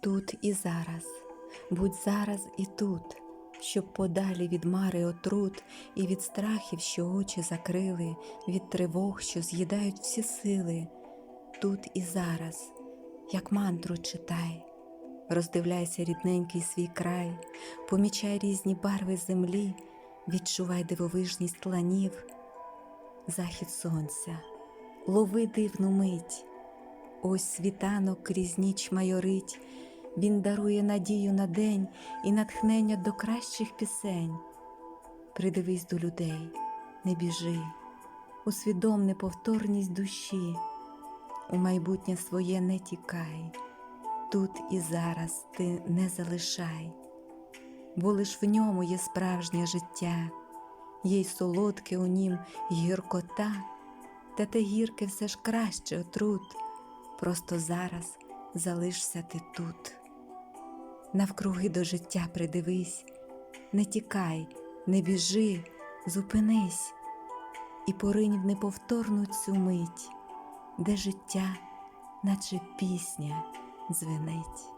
тут і зараз, будь зараз і тут, щоб подалі від мари отрут і від страхів, що очі закрили, від тривог, що з'їдають всі сили, тут і зараз, як мантру читай, роздивляйся рідненький свій край, помічай різні барви землі, відчувай дивовижність ланів, захід сонця, лови дивну мить. Ось світанок крізь ніч майорить, він дарує надію на день і натхнення до кращих пісень. Придивись до людей, не біжи, усвідом неповторність душі, у майбутнє своє не тікай, тут і зараз ти не залишай, бо лиш в ньому є справжнє життя, є й солодке у нім гіркота, та те гірке все ж краще отрут. Просто зараз залишся ти тут. Навкруги до життя придивись, не тікай, не біжи, зупинись і поринь в неповторну цю мить, де життя, наче пісня, дзвенить.